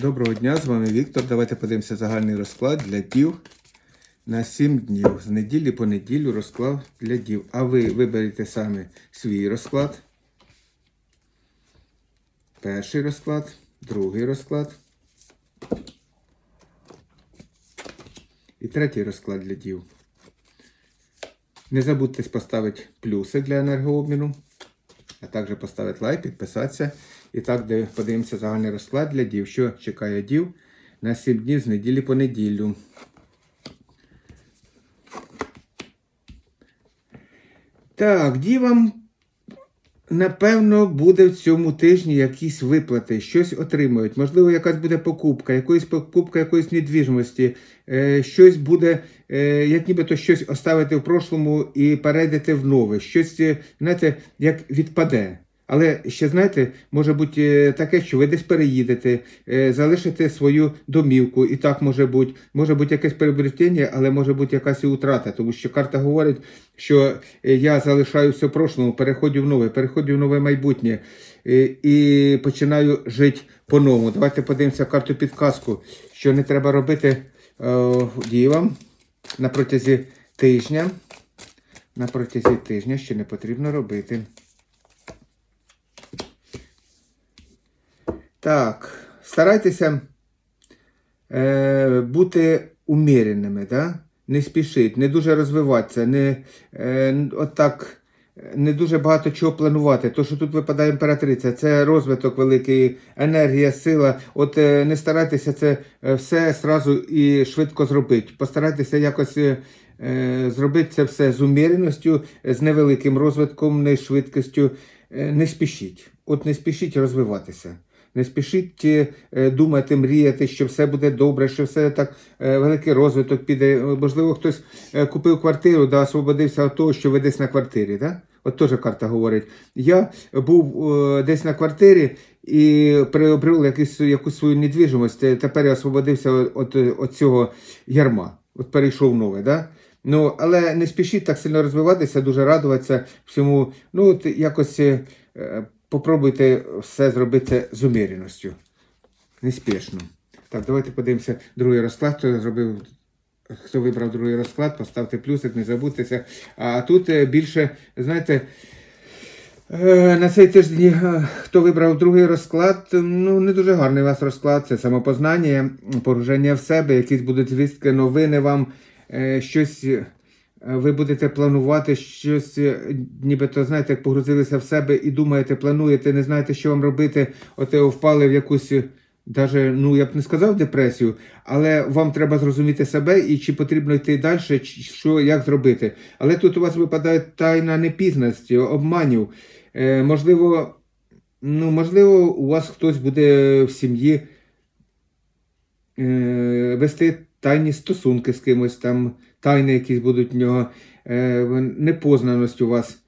Доброго дня, з вами Віктор. Давайте подивимося загальний розклад для дів на 7 днів. З неділі по неділю розклад для дів. А ви виберете саме свій розклад. Перший розклад, другий розклад. І третій розклад для дів. Не забудьте поставити плюси для енергообміну, а також поставити лайк, підписатися. І так, подивимося загальний розклад для дів, що чекає дів на 7 днів з неділі по неділю. Так, дівам, напевно, буде в цьому тижні якісь виплати, щось отримують. Можливо, якась буде покупка, якоїсь покупка якоїсь недвіжності, е, щось буде, е, як нібито щось оставити в прошлому і перейдете в нове. Щось, е, знаєте, як відпаде. Але ще знаєте, може бути е, таке, що ви десь переїдете, е, залишите свою домівку, і так може бути, може бути якесь перебрехтення, але може бути якась і утрата, тому що карта говорить, що е, я залишаю все прошлому, переходжу в нове, переходжу в нове майбутнє і починаю жити по-новому. Давайте подивимося карту підказку, що не треба робити дівам на протязі тижня. На протязі тижня, що не потрібно робити. Так, старайтеся е, бути уміреними, да? не спішіть, не дуже розвиватися, не, е, отак, не дуже багато чого планувати. То, що тут випадає імператриця, це розвиток великий, енергія, сила. От е, не старайтеся це е, все сразу і швидко зробити. Постарайтеся якось. е, е, Зробити це все з уміреністю, з невеликим розвитком, не швидкістю. Не спішіть. От не спішіть розвиватися. Не спішіть е, думати, мріяти, що все буде добре, що все так е, великий розвиток піде. Можливо, хтось е, купив квартиру, да, освободився від того, що ви десь на квартирі. Да? От теж карта говорить. Я був е, десь на квартирі і приобрив якусь, якусь свою недвіжимость. е, Тепер я освободився від, від цього ярма. От перейшов нове. Да? Ну, але не спішіть так сильно розвиватися, дуже радуватися всьому. Ну, от якось е, е, попробуйте все зробити з уміреністю. Неспішно. Так, давайте подивимося другий розклад, хто зробив. Хто вибрав другий розклад, поставте плюсик, не забудьтеся. А тут е, більше, знаєте, е, на цей тиждень, е, хто вибрав другий розклад, ну не дуже гарний у вас розклад. Це самопознання, погруження в себе, якісь будуть звістки, новини вам, щось. Е, Ви будете планувати щось, е, нібито знаєте, як погрузилися в себе і думаєте, плануєте, не знаєте, що вам робити, от е, впали в якусь, е, даже, ну я б не сказав депресію, але вам треба зрозуміти себе і чи потрібно йти далі, чи що, як зробити. Але тут у вас випадає тайна непізності, обманів. Е, можливо, ну, можливо, у вас хтось буде в сім'ї е, вести тайні стосунки з кимось, там тайни якісь будуть в нього, е, непознаність у вас.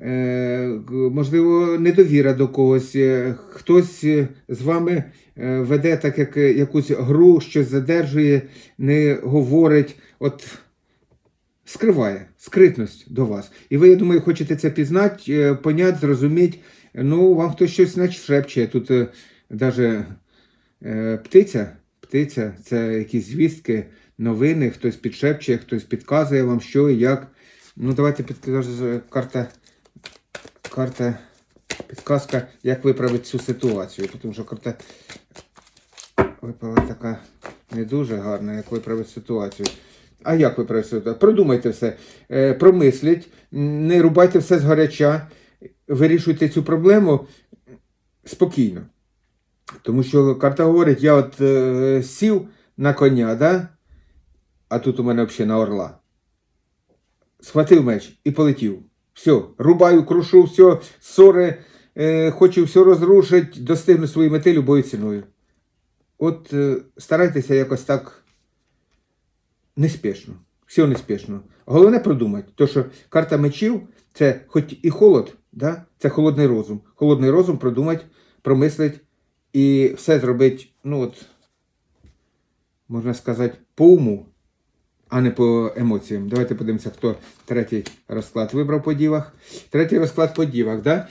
Е, можливо, недовіра до когось, е, хтось з вами веде так, як якусь гру, щось задержує, не говорить, от скриває скритність до вас. І ви, я думаю, хочете це пізнати, понять, зрозуміти. Ну, вам хтось щось шепче. Тут е, птиця, птиця, це якісь звістки, новини, хтось підшепчує, хтось підказує вам, що і як. Ну, давайте підкаже карта, карта, підказка, як виправити цю ситуацію. Тому що карта випала така не дуже гарна, як виправити ситуацію. А як виправити ситуацію? Продумайте все, е, промисліть, не рубайте все з гаряча, вирішуйте цю проблему спокійно. Тому що карта говорить, я от е, сів на коня, да? а тут у мене взагалі на орла. Схватив меч і полетів. Все, рубаю, крушу, все, ссори, е, хочу все розрушити, достигну своєї мети любою ціною. От е, старайтеся якось так неспішно. Все неспішно. Головне продумати, то що карта мечів це хоч і холод, да? це холодний розум. Холодний розум продумати, промислить і все зробити, ну от, можна сказати, по уму, а не по емоціям. Давайте подивимося, хто третій розклад вибрав по дівах. Третій розклад по дівах, да?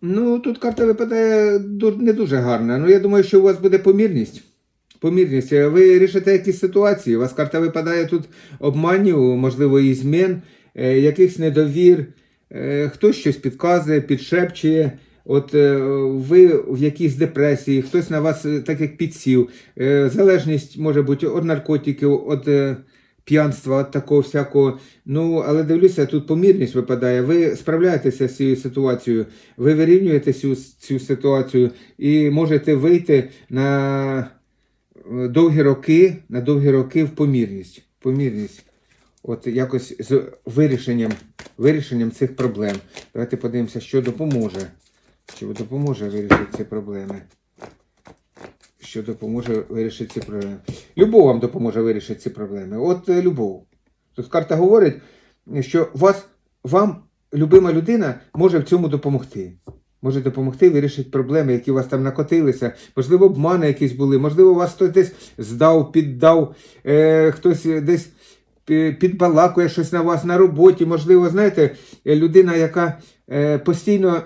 Ну, тут карта випадає не дуже гарна. Ну, я думаю, що у вас буде помірність. Помірність. Е, Ви рішите якісь ситуації. У вас карта випадає тут обманів, можливо, і змін, е, якихось недовір. Е, Хтось щось підказує, підшепчує. От е, ви в якійсь депресії, хтось на вас е, так як підсів. Е, Залежність може бути від наркотиків, від п'янства, від такого всякого. Ну, але дивлюся, тут помірність випадає. Ви справляєтеся з цією ситуацією, ви вирівнюєте цю, цю ситуацію і можете вийти на довгі роки, на довгі роки в помірність. Помірність. От якось з вирішенням, вирішенням цих проблем. Давайте подивимося, що допоможе. Що допоможе вирішити ці проблеми. Що допоможе вирішити ці проблеми. Любов вам допоможе вирішити ці проблеми. От е, любов. Тут карта говорить, що вас, вам любима людина може в цьому допомогти. Може допомогти вирішити проблеми, які у вас там накотилися. Можливо, обмани якісь були, можливо, вас хтось десь здав, піддав, е, хтось десь підбалакує щось на вас на роботі. Можливо, знаєте, людина, яка е, постійно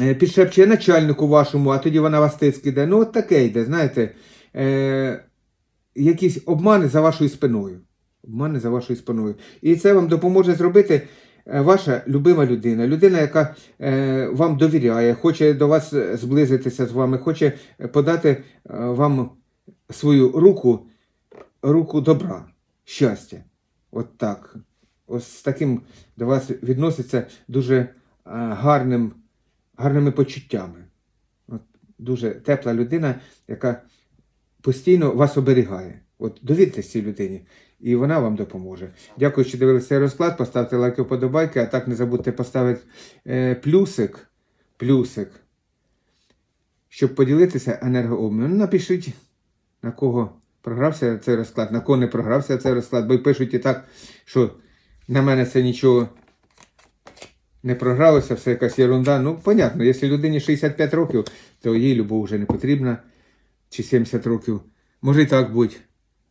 е, підшепчує начальнику вашому, а тоді вона вас тиск іде. Ну, от таке йде, знаєте, е, якісь обмани за вашою спиною. Обмани за вашою спиною. І це вам допоможе зробити е, ваша любима людина, людина, яка е, вам довіряє, хоче до вас зблизитися з вами, хоче подати е, вам свою руку, руку добра, щастя. От так. Ось з таким до вас відноситься дуже е, гарним, гарними почуттями. От, дуже тепла людина, яка постійно вас оберігає. От довіртесь цій людині, і вона вам допоможе. Дякую, що дивилися цей розклад. Поставте лайки, вподобайки, а так не забудьте поставити е, плюсик, плюсик, щоб поділитися енергообміном. Ну, напишіть, на кого програвся цей розклад, на кого не програвся цей розклад, бо й пишуть і так, що на мене це нічого не програлося, все якась ерунда. Ну, понятно, якщо людині 65 років, то їй любов вже не потрібна. Чи 70 років. Може і так бути.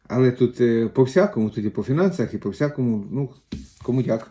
Але тут е, по всякому, тоді по фінансах, і по всякому, ну, кому як.